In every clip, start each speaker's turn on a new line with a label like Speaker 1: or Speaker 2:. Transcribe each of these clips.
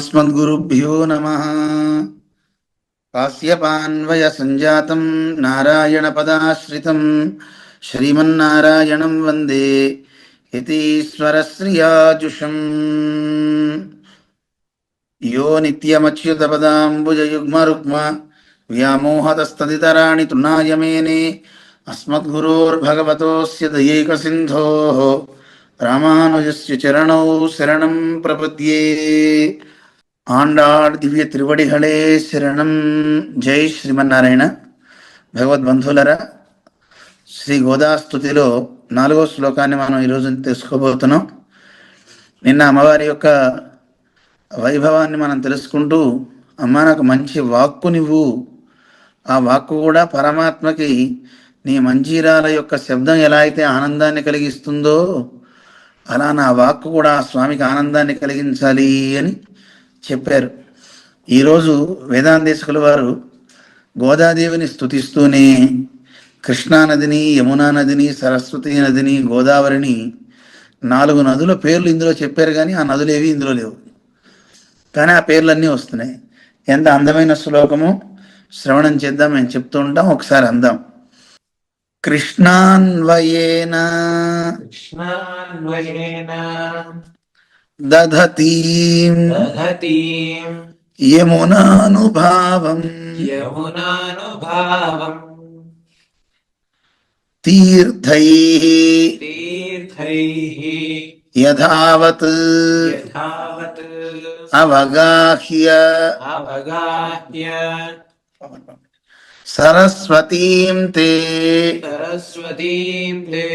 Speaker 1: अस्मद्गुरुभ्यो नमः कास्यपान्वयसञ्जातं नारायणपदाश्रितं श्रीमन्नारायणं वन्दे यतीश्वरश्रियाजुषम् यो नित्यमच्युतपदाम्बुजयुग्मरुग्म व्यामोहतस्तदितराणि तुनायमेने अस्मद्गुरोर्भगवतोऽस्य दयैकसिन्धोः रामानुजस्य चरणौ शरणं प्रपद्ये ఆండాళ్ దివ్య త్రివడిహళే శరణం జై శ్రీమన్నారాయణ భగవద్బంధువులరా శ్రీ గోదాస్తుతిలో నాలుగో శ్లోకాన్ని మనం ఈరోజు తెలుసుకోబోతున్నాం. నిన్న అమ్మవారి యొక్క వైభవాన్ని మనం తెలుసుకుంటూ అమ్మ నాకు మంచి వాక్కు నువ్వు ఆ వాక్కు కూడా పరమాత్మకి నీ మంజీరాల యొక్క శబ్దం ఎలా అయితే ఆనందాన్ని కలిగిస్తుందో అలా నా వాక్కు కూడా ఆ స్వామికి ఆనందాన్ని కలిగించాలి అని చెప్పారు. ఈరోజు వేదాంతేశకుల వారు గోదాదేవిని స్థుతిస్తూనే కృష్ణానదిని యమునా నదిని సరస్వతి నదిని గోదావరిని నాలుగు నదుల పేర్లు ఇందులో చెప్పారు కానీ ఆ నదులు ఏవి ఇందులో లేవు. కానీ ఆ పేర్లన్నీ వస్తున్నాయి. ఎంత అందమైన శ్లోకము శ్రవణం చేద్దాం మేము చెప్తూ ఉంటాం ఒకసారి అందాం. కృష్ణాన్వయేనా.
Speaker 2: दधतीम्।
Speaker 1: दधतीम्।
Speaker 2: यमुनानुभावम्
Speaker 1: यमुनानुभावम्
Speaker 2: तीर्थैः।
Speaker 1: यथावत्।
Speaker 2: यथावत्।
Speaker 1: अवगाह्य।
Speaker 2: अवगाह्य।
Speaker 1: सरस्वतीं ते।
Speaker 2: सरस्वतीं ते।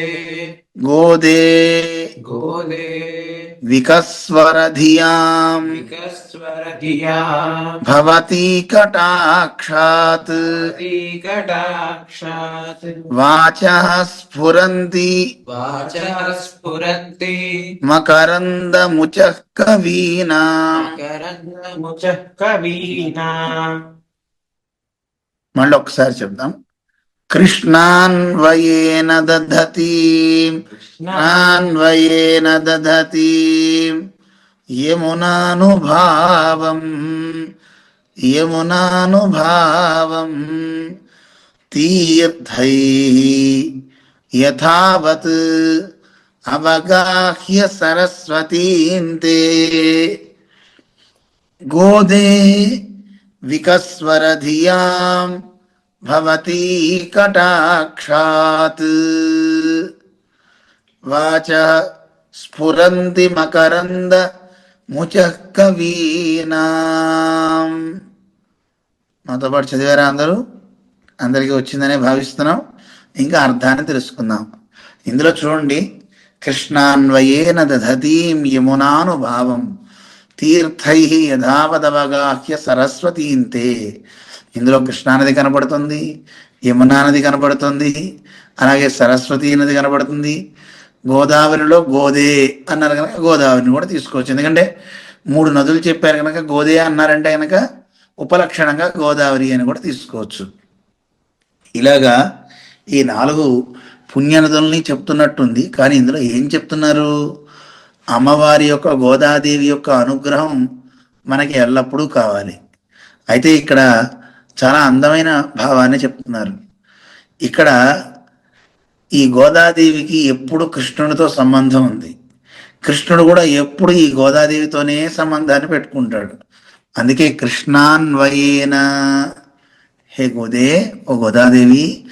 Speaker 1: गोदे।
Speaker 2: गोदे।
Speaker 1: विकस्वर
Speaker 2: धिया
Speaker 1: भवती कटाक्षात्।
Speaker 2: कटाक्षात्।
Speaker 1: वाचः स्फुरन्ति।
Speaker 2: वाचः स्फुरन्ति।
Speaker 1: मकरन्दमुचः कवीना
Speaker 2: मकरन्दमुचः कवीना
Speaker 1: మళ్ళీ ఒకసారి చెప్దాం. కృష్ణాన్వయేన దధతి. కృష్ణాన్వయేన దధతి. యమునానుభావం. యమునానుభావం. తీర్థై యథావత్. అవగాహ్య సరస్వతీంతే. గోదే వికస్వరధియాం భవతి కటాక్షాత్ వాచ స్ఫురంతి మకరంద ముచః కవీనాం మాతో పాటు చదివారా అందరూ? అందరికీ వచ్చిందనే భావిస్తున్నాం. ఇంకా అర్థాన్ని తెలుసుకుందాం. ఇందులో చూడండి కృష్ణాన్వయేన దధతీం యమునానుభావం. తీర్థై యథావదవగాహ్య సరస్వతీంతే. ఇందులో కృష్ణానది కనపడుతుంది యమునా నది కనపడుతుంది అలాగే సరస్వతీ నది కనపడుతుంది గోదావరిలో గోదే అన్నారు కనుక గోదావరిని కూడా తీసుకోవచ్చు. ఎందుకంటే మూడు నదులు చెప్పారు కనుక గోదే అన్నారంటే కనుక ఉపలక్షణంగా గోదావరి అని కూడా తీసుకోవచ్చు. ఇలాగా ఈ నాలుగు పుణ్యనదుల్ని చెప్తున్నట్టుంది. కానీ ఇందులో ఏం చెప్తున్నారు? అమ్మవారి యొక్క గోదాదేవి యొక్క అనుగ్రహం మనకి ఎల్లప్పుడూ కావాలి. అయితే ఇక్కడ చాలా అందమైన భావాన్ని చెప్తున్నారు. ఇక్కడ ఈ గోదాదేవికి ఎప్పుడు కృష్ణుడితో సంబంధం ఉంది. కృష్ణుడు కూడా ఎప్పుడు ఈ గోదాదేవితోనే సంబంధాన్ని పెట్టుకుంటాడు. అందుకే కృష్ణాన్వయేన. హే గోదే ఓ గోదాదేవి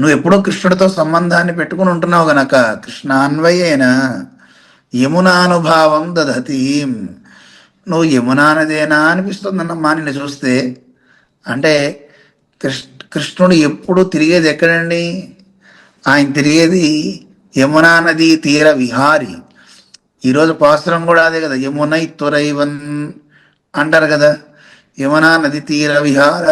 Speaker 1: నువ్వు ఎప్పుడో కృష్ణుడితో సంబంధాన్ని పెట్టుకుని ఉంటున్నావు గనక కృష్ణాన్వయేన యమునానుభావం దధతీం నువ్వు యమునా అనిపిస్తుంది అనిపిస్తుందన్నమ్మా నిన్ను చూస్తే. అంటే కృష్ణ కృష్ణుడు ఎప్పుడు తిరిగేది ఎక్కడండి? ఆయన తిరిగేది యమునా నది తీర విహారి. ఈరోజు పాసురం కూడా అదే కదా యమునై త్వరైవన్ అంటారు కదా యమునా నది తీర విహార.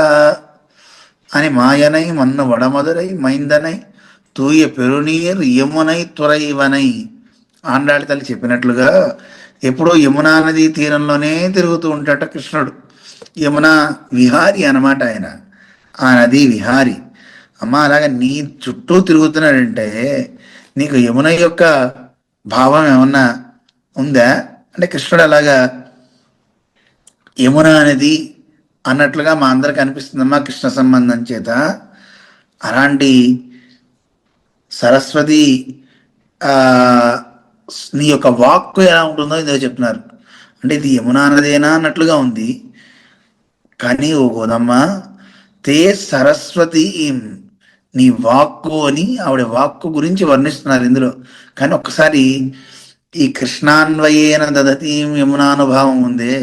Speaker 1: అని మాయనై మన్న వడమదురై మైందనై తూయ పెరునీర్ యమునై తురైవనై. ఆండాళి తల్లి చెప్పినట్లుగా ఎప్పుడో యమునా నది తీరంలోనే తిరుగుతూ ఉంటాట కృష్ణుడు. యమునా విహారి అనమాట ఆయన. ఆ నది విహారి. అమ్మ అలాగా నీ చుట్టూ తిరుగుతున్నాడంటే నీకు యమున యొక్క భావం ఏమన్నా ఉందా? అంటే కృష్ణుడు అలాగా యమున అనేది అన్నట్లుగా మా అందరికి అనిపిస్తుందమ్మా కృష్ణ సంబంధం చేత. అలాంటి సరస్వతి నీ యొక్క వాక్కు ఎలా ఉంటుందో ఇదో చెప్తున్నారు. అంటే ఇది యమునా నదేనా అన్నట్లుగా ఉంది. కానీ ఓ గోదమ్మ తే సరస్వతి నీ వాక్కు అని ఆవిడ వాక్కు గురించి వర్ణిస్తున్నారు ఇందులో. కానీ ఒక్కసారి ఈ కృష్ణాన్వయేన దదతి యమునానుభావం ఉందే.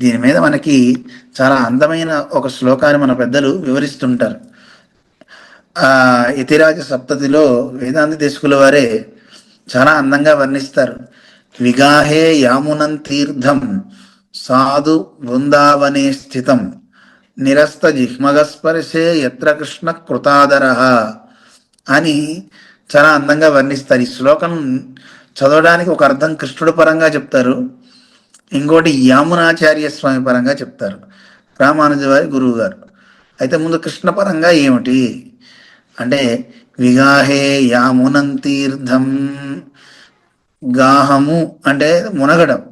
Speaker 1: దీని మీద మనకి చాలా అందమైన ఒక శ్లోకాన్ని మన పెద్దలు వివరిస్తుంటారు. ఆ ఇతిరాజ సప్తతిలో వేదాంత దేశకుల వారే చాలా అందంగా వర్ణిస్తారు. విగాహే యామునం తీర్థం సాధు బృందావనే స్థితం నిరస్త జిహ్మగస్పర్శే ఎత్ర కృష్ణ కృతాదర అని చాలా అందంగా వర్ణిస్తారు. ఈ శ్లోకం చదవడానికి ఒక అర్థం కృష్ణుడు పరంగా చెప్తారు. ఇంకోటి యామునాచార్య స్వామి పరంగా చెప్తారు. రామానుజ వారి గురువు గారు అయితే ముందు కృష్ణ పరంగా ఏమిటి? అంటే విగాహే యామునం తీర్థం గాహము అంటే మునగడం.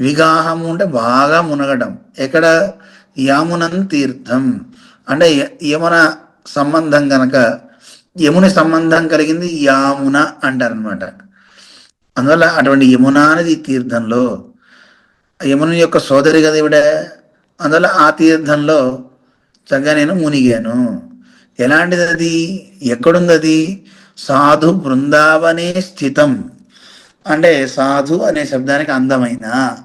Speaker 1: విగాహము అంటే బాగా మునగడం. ఎక్కడ? యామునం తీర్థం. అంటే యమున సంబంధం గనక యముని సంబంధం కలిగింది యామున అంటారనమాట అందువల్ల అటువంటి యమున అనేది తీర్థంలో యముని యొక్క సోదరి కదా ఇవిడ అందువల్ల ఆ తీర్థంలో చక్కగా నేను మునిగాను. ఎలాంటిది అది ఎక్కడుంది అది సాధు బృందావనే స్థితం. అంటే సాధు అనే శబ్దానికి అందమైన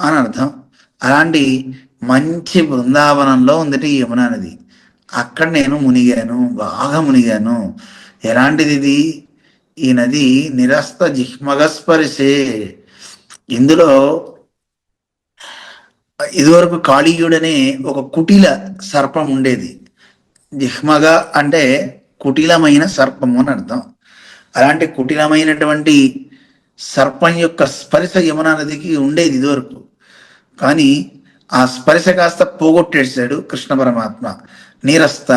Speaker 1: అని అర్థం. అలాంటి మంచి బృందావనంలో ఉందట ఈ యమున నది. అక్కడ నేను మునిగాను బాగా మునిగాను. ఎలాంటిది ఇది ఈ నది నిరస్త జిహ్మగస్పరిసే. ఇందులో ఇదివరకు కాళీయుడనే ఒక కుటిల సర్పం ఉండేది. జిహ్మగ అంటే కుటిలమైన సర్పము అని అర్థం. అలాంటి కుటిలమైనటువంటి సర్పం యొక్క స్పర్శ యమునా నదికి ఉండేది ఇదివరకు. కానీ ఆ స్పర్శ కాస్త పోగొట్టేసాడు కృష్ణ పరమాత్మ. నీరస్త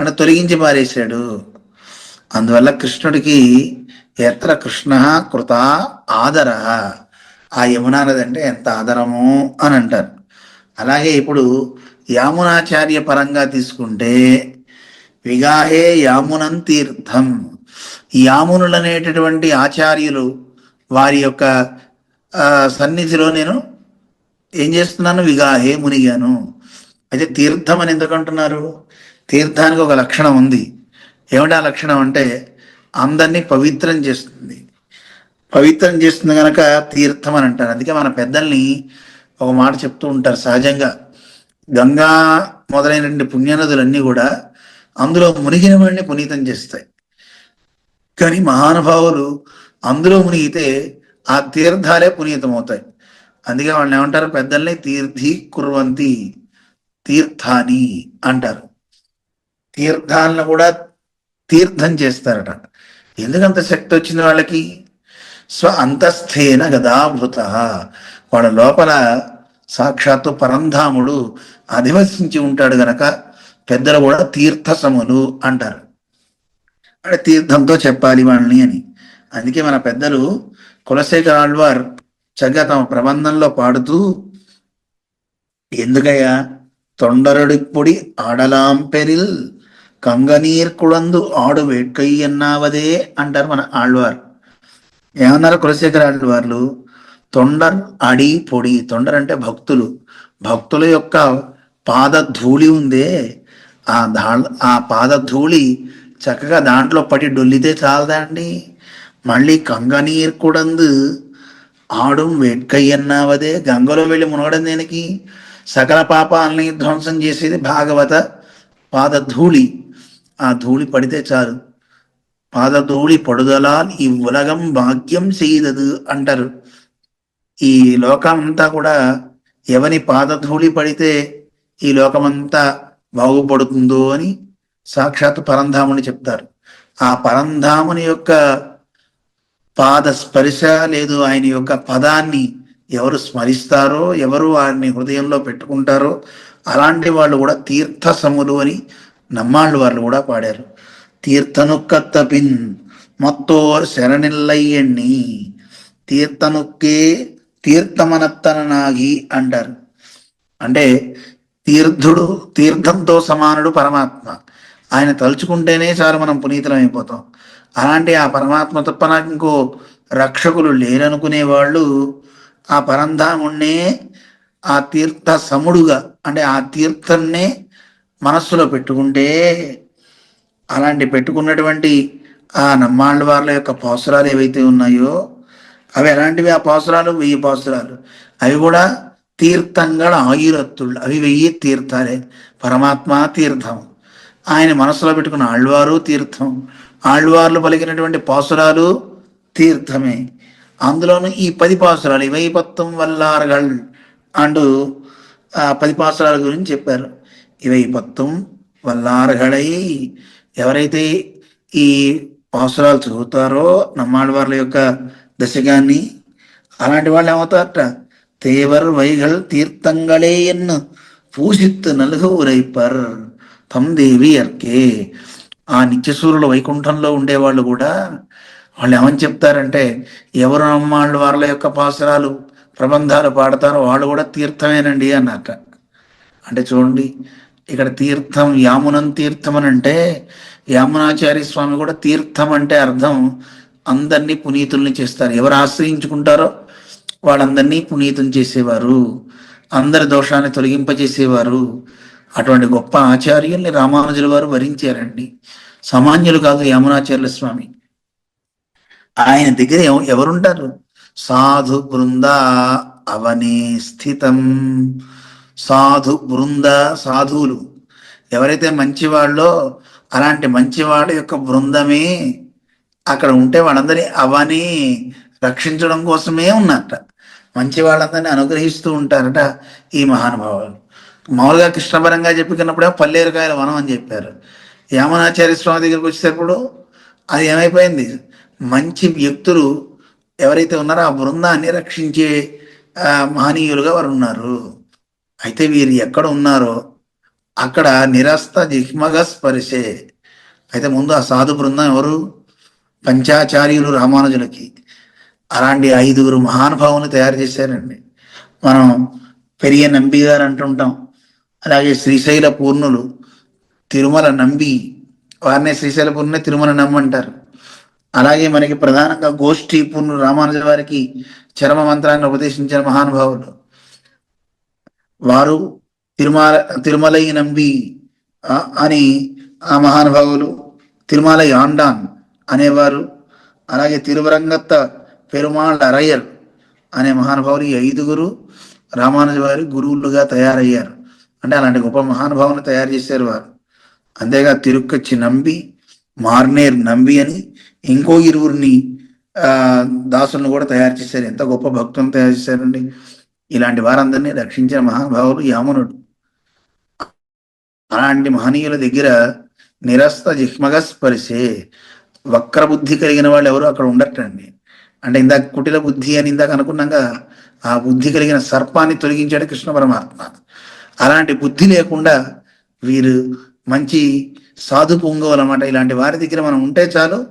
Speaker 1: అని తొలగించి పారేశాడు. అందువల్ల కృష్ణుడికి ఎత్ర కృష్ణ కృత ఆదర. ఆ యమునా నది అంటే ఎంత ఆదరము అని అంటారు. అలాగే ఇప్పుడు యామునాచార్య పరంగా తీసుకుంటే విగాహే యామునం తీర్థం. యామునులు అనేటటువంటి ఆచార్యులు వారి యొక్క సన్నిధిలో నేను ఏం చేస్తున్నాను? విగాహే మునిగాను. అయితే తీర్థం అని ఎందుకు అంటున్నారు? తీర్థానికి ఒక లక్షణం ఉంది. ఏమిటి ఆ లక్షణం అంటే అందరినీ పవిత్రం చేస్తుంది. పవిత్రం చేస్తుంది కనుక తీర్థం అని అంటారు. అందుకే మన పెద్దల్ని ఒక మాట చెప్తూ ఉంటారు సహజంగా. గంగా మొదలైనటువంటి పుణ్యనదులన్నీ కూడా అందులో మునిగిన వాడిని పునీతం చేస్తాయి. కానీ మహానుభావులు అందులో మునిగితే ఆ తీర్థాలే పునీతం అవుతాయి అందుకే వాళ్ళు ఏమంటారు? పెద్దల్ని తీర్థీ కుర్వంతి తీర్థాని అంటారు. తీర్థాలను కూడా తీర్థం చేస్తారట. ఎందుకంత శక్తి వచ్చింది వాళ్ళకి? స్వ అంతస్థేన గదాభృత వాళ్ళ లోపల సాక్షాత్తు పరంధాముడు అధివసించి ఉంటాడు గనక పెద్దలు కూడా తీర్థసములు అంటారు. అంటే తీర్థంతో చెప్పాలి వాళ్ళని అని. అందుకే మన పెద్దలు కులశేఖర్ ఆళ్వార్ చక్కగా తమ ప్రబంధంలో పాడుతూ ఎందుకయ్యా తొండరుడి ఆడలాం పెరిల్ కంగనీర్ కుడందు ఆడు వేట్కయ్యన్నావదే అంటారు మన ఆళ్వార్. ఏమన్నారు కులశేఖర వాళ్ళు తొండర్ అడి పొడి. తొండర్ అంటే భక్తులు. భక్తుల యొక్క పాదధూళి ఉందే. ఆ దా ఆ పాదధూళి చక్కగా దాంట్లో పడి డొల్లితే చాలదా అండి మళ్ళీ కంగనీర్ కుడందు ఆడు వేట్కయ్యన్నావదే గంగలో వెళ్ళి మునగడం దేనికి? సకల పాపాలని ధ్వంసం చేసేది భాగవత పాదధూళి. ఆ ధూళి పడితే చాలు. పాదధూళి పడుదలాల్ ఈ ఉలగం భాగ్యం చేయదు అంటారు. ఈ లోకమంతా కూడా ఎవని పాదధూళి పడితే ఈ లోకమంతా బాగుపడుతుందో అని సాక్షాత్ పరంధాముని చెప్తారు. ఆ పరంధాముని యొక్క పాద స్పర్శ లేదు ఆయన యొక్క పదాన్ని ఎవరు స్మరిస్తారో ఎవరు వారిని హృదయంలో పెట్టుకుంటారో అలాంటి వాళ్ళు కూడా తీర్థ సములు అని నమ్మాళ్ళు వాళ్ళు కూడా పాడారు. தீர்த்தனுக்கத்தபின் மத்தோர் మత్తోర్ எண்ணி తీర్థనుక్కే తీర్థమనత్తననాగి అంటారు అంటే తీర్థుడు తీర్థంతో సమానుడు పరమాత్మ. ఆయన తలుచుకుంటేనే చాలు మనం పునీతులం అయిపోతాం అలాంటి ఆ పరమాత్మ తప్ప నాకు ఇంకో రక్షకులు లేరనుకునే వాళ్ళు ఆ పరంధాముణ్ణే ఆ తీర్థ సముడుగా అంటే ఆ తీర్థంనే మనస్సులో పెట్టుకుంటే అలాంటి పెట్టుకున్నటువంటి ఆ నమ్మాళ్ళ వాళ్ళ యొక్క పాసురాలు ఏవైతే ఉన్నాయో అవి ఎలాంటివి ఆ పాసురాలు వెయ్యి పాసురాలు అవి కూడా తీర్థంగా ఆయురత్తుళ్ళు. అవి వెయ్యి తీర్థాలే. పరమాత్మ తీర్థం. ఆయన మనసులో పెట్టుకున్న ఆళ్వారు తీర్థం. ఆళ్వార్లు పలికినటువంటి పాసురాలు తీర్థమే. అందులోనూ ఈ పది పాసురాలు ఇవై పత్తం వల్లారగల్ అంటూ ఆ పది పాసురాల గురించి చెప్పారు. ఇవై పత్తం వల్లారగళై ఎవరైతే ఈ పాసురాలు చదువుతారో నమ్మాళ్ళవార్ల యొక్క దశగాన్ని అలాంటి వాళ్ళు ఏమవుతారట தேவர் வைகள் தீர்த்தங்களே என்ன పూజిత్తు నలుగురైపర్ తమ్ దేవి అర్కే ఆ నిత్యసూరులు వైకుంఠంలో ఉండేవాళ్ళు కూడా వాళ్ళు ఏమని చెప్తారంటే ఎవరు నమ్మాళ్ళు వాళ్ళ యొక్క పాసరాలు ప్రబంధాలు పాడతారో వాళ్ళు కూడా తీర్థమేనండి అన్నట అంటే చూడండి ఇక్కడ తీర్థం యామునం తీర్థం అని అంటే యామునాచార్య స్వామి కూడా తీర్థం అంటే అర్థం అందరినీ పునీతుల్ని చేస్తారు. ఎవరు ఆశ్రయించుకుంటారో వాళ్ళందరినీ పునీతం చేసేవారు. అందరి దోషాన్ని తొలగింపజేసేవారు. అటువంటి గొప్ప ఆచార్యుల్ని రామానుజుల వారు వరించారండి. సామాన్యులు కాదు యామునాచార్య స్వామి. ఆయన దగ్గర ఎవరుంటారు? సాధు బృంద అవనే స్థితం. సాధు బృంద సాధువులు. ఎవరైతే మంచివాళ్ళో అలాంటి మంచివాళ్ళ యొక్క బృందమే అక్కడ ఉంటే వాళ్ళందరినీ అవని రక్షించడం కోసమే ఉన్నట్ట. మంచి వాళ్ళందరినీ అనుగ్రహిస్తూ ఉంటారట ఈ మహానుభావాలు. మామూలుగా కృష్ణపరంగా చెప్పుకున్నప్పుడే పల్లేరుకాయల వనం అని చెప్పారు. యామనాచార్య స్వామి దగ్గరికి వచ్చేటప్పుడు అది ఏమైపోయింది? మంచి వ్యక్తులు ఎవరైతే ఉన్నారో ఆ బృందాన్ని రక్షించే మహనీయులుగా వారు ఉన్నారు. అయితే వీరు ఎక్కడ ఉన్నారో అక్కడ నిరస్త జిహ్మగ స్పరిశే. అయితే ముందు ఆ సాధు బృందం ఎవరు? పంచాచార్యులు రామానుజులకి. అలాంటి ఐదుగురు మహానుభావులు తయారు చేశారండి. మనం పెరియ నంబి గారు అంటుంటాం. అలాగే శ్రీశైల పూర్ణులు తిరుమల నంబి. వారినే శ్రీశైల పూర్ణుని తిరుమల నమ్మంటారు అంటారు. అలాగే మనకి ప్రధానంగా గోష్ఠీ పూర్ణులు రామానుజ వారికి చరమ మంత్రాన్ని ఉపదేశించిన మహానుభావులు. వారు తిరుమల తిరుమలై నంబి అని ఆ మహానుభావులు తిరుమలై ఆండాన్ అనేవారు. అలాగే తిరువరంగత్త పెరుమాళ్ అరయ్యర్ అనే మహానుభావులు ఈ ఐదుగురు రామానుజ వారి గురువులుగా తయారయ్యారు. అంటే అలాంటి గొప్ప మహానుభావులు తయారు చేశారు వారు. అంతేగా తిరుక్కచ్చి నంబి మార్నేర్ నంబి అని ఇంకో ఇరువురిని ఆ దాసులను కూడా తయారు చేశారు. ఎంత గొప్ప భక్తులను తయారు చేశారండి. ఇలాంటి వారందరినీ రక్షించిన మహానుభావులు యామునుడు. అలాంటి మహనీయుల దగ్గర నిరస్త జిహ్మగ స్పరిశే వక్ర బుద్ధి కలిగిన వాళ్ళు ఎవరు అక్కడ ఉండటండి అంటే ఇందాక కుటిల బుద్ధి అని ఇందాక అనుకున్నాక ఆ బుద్ధి కలిగిన సర్పాన్ని తొలగించాడు కృష్ణ పరమాత్మ. అలాంటి బుద్ధి లేకుండా వీరు మంచి సాధు పొంగవులు అనమాట ఇలాంటి వారి దగ్గర మనం ఉంటే చాలు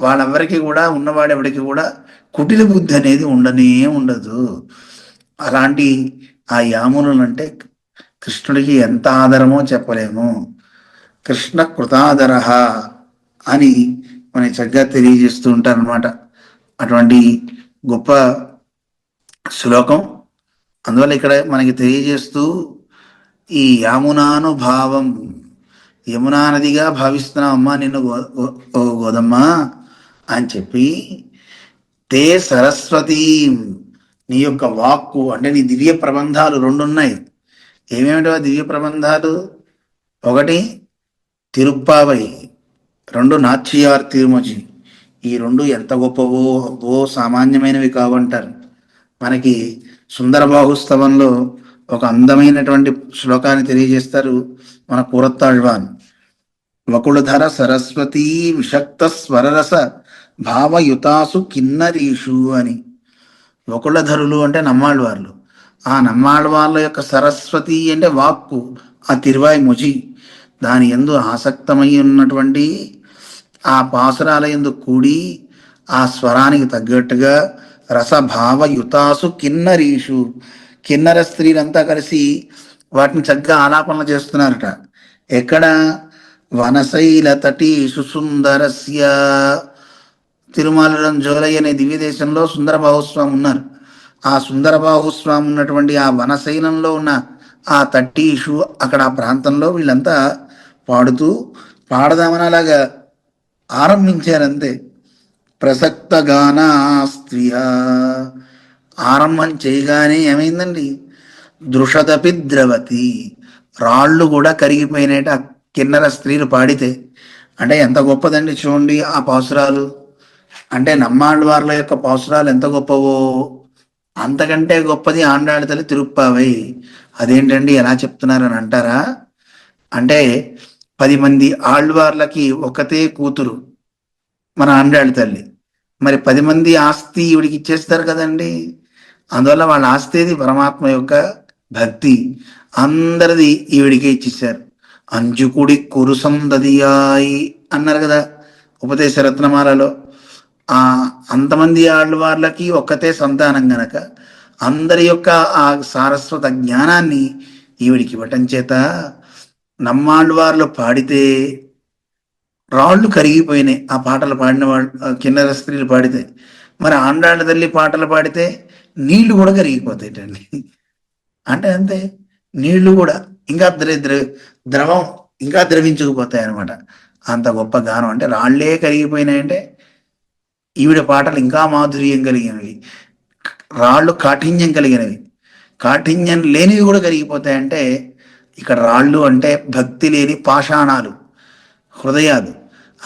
Speaker 1: వాళ్ళెవరికి కూడా ఉన్నవాడెవడికి కూడా కుటిల బుద్ధి అనేది ఉండనే ఉండదు. అలాంటి ఆ యామునులు అంటే కృష్ణుడికి ఎంత ఆదరమో చెప్పలేము. కృష్ణ కృతాదర అని మనకి చక్కగా తెలియజేస్తూ ఉంటారు అనమాట అటువంటి గొప్ప శ్లోకం. అందువల్ల ఇక్కడ మనకి తెలియజేస్తూ ఈ యామునానుభావం యమునా నదిగా భావిస్తున్నామమ్మా నిన్ను గో ఓ గోదమ్మ అని చెప్పి తే సరస్వతి నీ యొక్క వాక్కు అంటే నీ దివ్య ప్రబంధాలు రెండు ఉన్నాయి ఏమేమిటో దివ్య ప్రబంధాలు? ఒకటి తిరుప్పావై రెండు నాచ్యార్ తిరుమచి ఈ రెండు ఎంత గొప్పవో ఓ సామాన్యమైనవి కావంటారు. మనకి సుందర బాహుస్తవంలో ఒక అందమైనటువంటి శ్లోకాన్ని తెలియజేస్తారు మన కూరత్తాళ్వాన్. వకుళధర సరస్వతీ విషక్త స్వరరస భావయుతాసు కిన్నరీషు అని. వకుళధరులు అంటే నమ్మాళ్ళవార్లు ఆ నమ్మాళ్ళవార్ల యొక్క సరస్వతి అంటే వాక్కు ఆ తిరువాయి ముజి. దాని ఎందు ఆసక్తమై ఉన్నటువంటి ఆ పాసురాల ఎందు కూడి ఆ స్వరానికి తగ్గట్టుగా రసభావయుతాసు కిన్నరీషు. కిన్నర స్త్రీలంతా కలిసి వాటిని చక్కగా ఆలాపనలు చేస్తున్నారట. ఎక్కడ? వనశైల తటి సుసుందరస్య తిరుమలలో జోలై అనే దివ్య దేశంలో సుందర బాహుస్వామి ఉన్నారు. ఆ సుందర బాహుస్వామి ఉన్నటువంటి ఆ వనశైలంలో ఉన్న ఆ తట్టీషు అక్కడ ఆ ప్రాంతంలో వీళ్ళంతా పాడుతూ పాడదామని అలాగా ఆరంభించారంతే. ప్రసక్త గాన స్త్రియ ఆరంభం చేయగానే ఏమైందండి? దృషదపి ద్రవతి. రాళ్ళు కూడా కరిగిపోయినట్టు ఆ కిన్నర స్త్రీలు పాడితే. అంటే ఎంత గొప్పదండి చూడండి ఆ పాసురాలు. అంటే నమ్మాళ్ళ వార్ల యొక్క పాసురాలు ఎంత గొప్పవో అంతకంటే గొప్పది ఆండాళ్ళ తల్లి తిరుప్పావై. అదేంటండి ఎలా చెప్తున్నారని అంటారా? అంటే పది మంది ఆళ్వార్లకి ఒకతే కూతురు మన ఆండాళ్ళ తల్లి మరి పది మంది ఆస్తి ఈవిడికి ఇచ్చేస్తారు కదండి. అందువల్ల వాళ్ళ ఆస్తిది పరమాత్మ యొక్క భక్తి. అందరిది ఈవిడికే ఇచ్చేసారు అంజుకుడి కురుసందదియాయి అన్నారు కదా ఉపదేశ రత్నమాలలో ఆ అంతమంది ఆళ్ళవార్లకి ఒక్కతే సంతానం గనక అందరి యొక్క ఆ సారస్వత జ్ఞానాన్ని ఈవిడికి ఇవ్వటం చేత నమ్మాళ్ళవార్లు పాడితే రాళ్ళు కరిగిపోయినాయి. ఆ పాటలు పాడిన వాళ్ళు ఆ స్త్రీలు పాడితే మరి ఆండాళ్ళ తల్లి పాటలు పాడితే నీళ్ళు కూడా కరిగిపోతాయిటండి. అంటే అంతే నీళ్ళు కూడా ఇంకా ద్ర ద్ర- ద్రవం ఇంకా ద్రవించుకుపోతాయి అనమాట అంత గొప్ప గానం. అంటే రాళ్ళే కరిగిపోయినాయంటే ఈవిడ పాటలు ఇంకా మాధుర్యం కలిగినవి. రాళ్ళు కాఠిన్యం కలిగినవి. కాఠిన్యం లేనివి కూడా కలిగిపోతాయంటే ఇక్కడ రాళ్ళు అంటే భక్తి లేని పాషాణాలు హృదయాలు.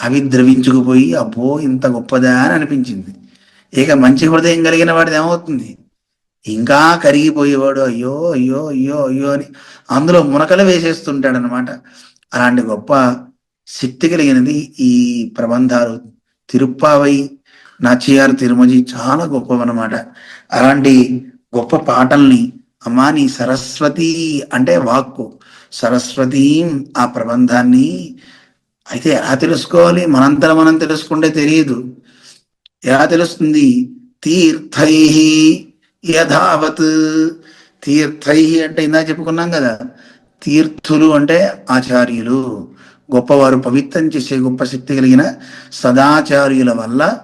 Speaker 1: అవి ద్రవించుకుపోయి అబ్బో ఇంత గొప్పదా అని అనిపించింది. ఇక మంచి హృదయం కలిగిన వాడిది ఏమవుతుంది? ఇంకా కరిగిపోయేవాడు అయ్యో అయ్యో అయ్యో అయ్యో అని అందులో మునకలు వేసేస్తుంటాడు అనమాట అలాంటి గొప్ప శక్తి కలిగినది ఈ ప్రబంధాలు. తిరుప్పావై నాచియార్ తిరుమజి చాలా గొప్పవన్నమాట. అలాంటి గొప్ప పాటల్ని అమ్మా నీ సరస్వతి అంటే వాక్కు. సరస్వతి ఆ ప్రబంధాన్ని అయితే ఎలా తెలుసుకోవాలి? మనంతరం మనం తెలుసుకుంటే తెలియదు. ఎలా తెలుస్తుంది? తీర్థై యథావత్. తీర్థై అంటే ఇందా చెప్పుకున్నాం కదా. తీర్థులు అంటే ఆచార్యులు. గొప్పవారు పవిత్రం చేసే గొప్ప శక్తి కలిగిన సదాచార్యుల వల్ల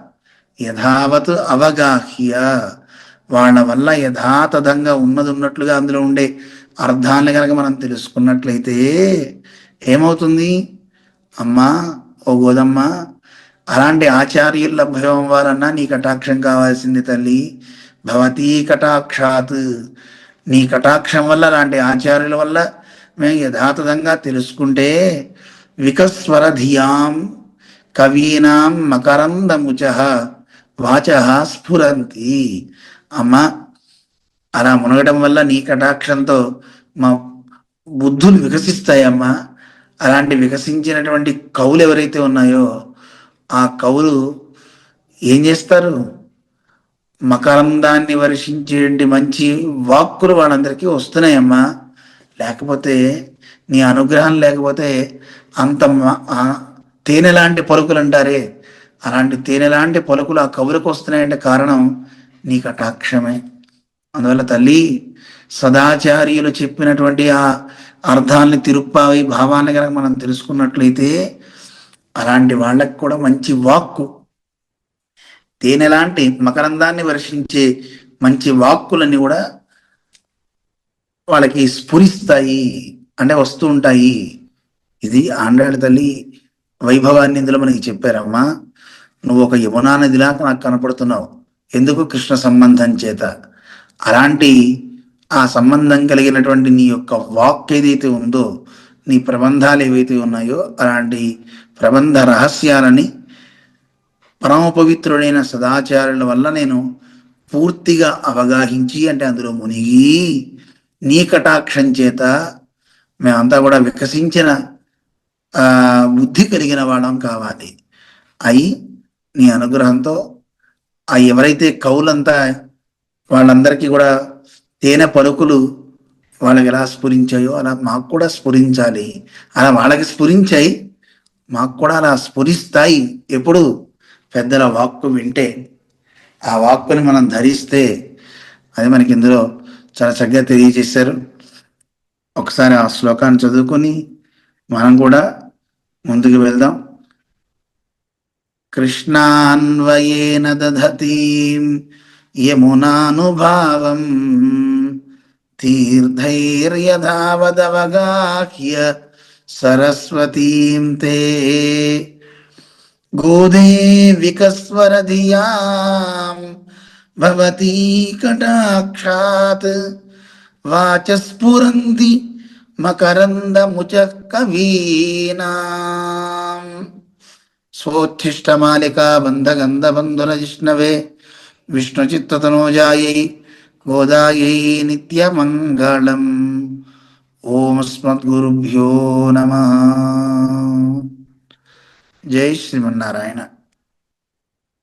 Speaker 1: యథావత్ అవగాహ్య. వాళ్ళ వల్ల యథాతథంగా ఉన్నది ఉన్నట్లుగా అందులో ఉండే అర్థాన్ని కనుక మనం తెలుసుకున్నట్లయితే ఏమవుతుంది? అమ్మా ఓ గోదమ్మ అలాంటి ఆచార్యుల భయం వారన్నా నీ కటాక్షం కావాల్సింది తల్లి. భవతీ కటాక్షాత్. నీ కటాక్షం వల్ల అలాంటి ఆచార్యుల వల్ల మేము యథాతథంగా తెలుసుకుంటే వికస్వరధియాం కవీనాం మకరందముచ. వాచ స్ఫురంతి. అమ్మ అలా మునగడం వల్ల నీ కటాక్షంతో మా బుద్ధులు వికసిస్తాయమ్మా. అలాంటి వికసించినటువంటి కవులు ఎవరైతే ఉన్నాయో ఆ కవులు ఏం చేస్తారు? మకరందాన్ని వర్షించేటువంటి మంచి వాక్కులు వాళ్ళందరికీ వస్తున్నాయమ్మా. లేకపోతే నీ అనుగ్రహం లేకపోతే అంత మ- తేనె లాంటి పలుకులు అంటారే. అలాంటి తేనె లాంటి పలుకులు ఆ కవులకు వస్తున్నాయంటే కారణం నీ కటాక్షమే అందువల్ల తల్లి సదాచార్యులు చెప్పినటువంటి ఆ అర్థాన్ని తిరుప్పావి భావాన్ని కనుక మనం తెలుసుకున్నట్లయితే అలాంటి వాళ్ళకి కూడా మంచి వాక్కు. తేనెలాంటి మకరందాన్ని వర్షించే మంచి వాక్కులన్నీ కూడా వాళ్ళకి స్ఫురిస్తాయి అంటే వస్తూ ఉంటాయి. ఇది ఆండ్రాళ్ళ తల్లి వైభవాన్ని ఇందులో మనకి చెప్పారమ్మా. నువ్వు ఒక యమునా నదిలాగా నాకు కనపడుతున్నావు. ఎందుకు కృష్ణ సంబంధం చేత? అలాంటి ఆ సంబంధం కలిగినటువంటి నీ యొక్క వాక్ ఏదైతే ఉందో నీ ప్రబంధాలు ఏవైతే ఉన్నాయో అలాంటి ప్రబంధ రహస్యాలని పరమ పవిత్రుడైన సదాచారుల వల్ల నేను పూర్తిగా అవగాహించి అంటే అందులో మునిగి నీ కటాక్షం చేత మేమంతా కూడా వికసించిన బుద్ధి కలిగిన వాళ్ళం కావాలి. అయి నీ అనుగ్రహంతో ఆ ఎవరైతే కవులంతా వాళ్ళందరికీ కూడా తేనె పలుకులు వాళ్ళకి ఎలా స్ఫురించాయో అలా మాకు కూడా స్ఫురించాలి. అలా వాళ్ళకి స్ఫురించాయి. మాకు కూడా అలా స్ఫురిస్తాయి. ఎప్పుడు? పెద్దల వాక్కు వింటే. ఆ వాక్కుని మనం ధరిస్తే. అది మనకి ఇందులో చాలా చక్కగా తెలియజేశారు. ఒకసారి ఆ శ్లోకాన్ని చదువుకొని మనం కూడా ముందుకు వెళ్దాం. కృష్ణాన్వయేన దధతీం యమునానుభావం తీర్థైర్యధావదవగాహ్య సరస్వతీం తే. గోదే వికస్వరధియాం భవతీ కటాక్షాత్ వాచస్ఫురంతి మకరందముచ కవీనాం. స్వోచ్ఛిష్టమాలికా బంధగంధబంధుల జిష్ణవే విష్ణుచిత్తతనోజాయై గోదాయై నిత్యమంగళం. ఓం అస్మద్గురుభ్యో నమ. జై శ్రీమన్నారాయణ.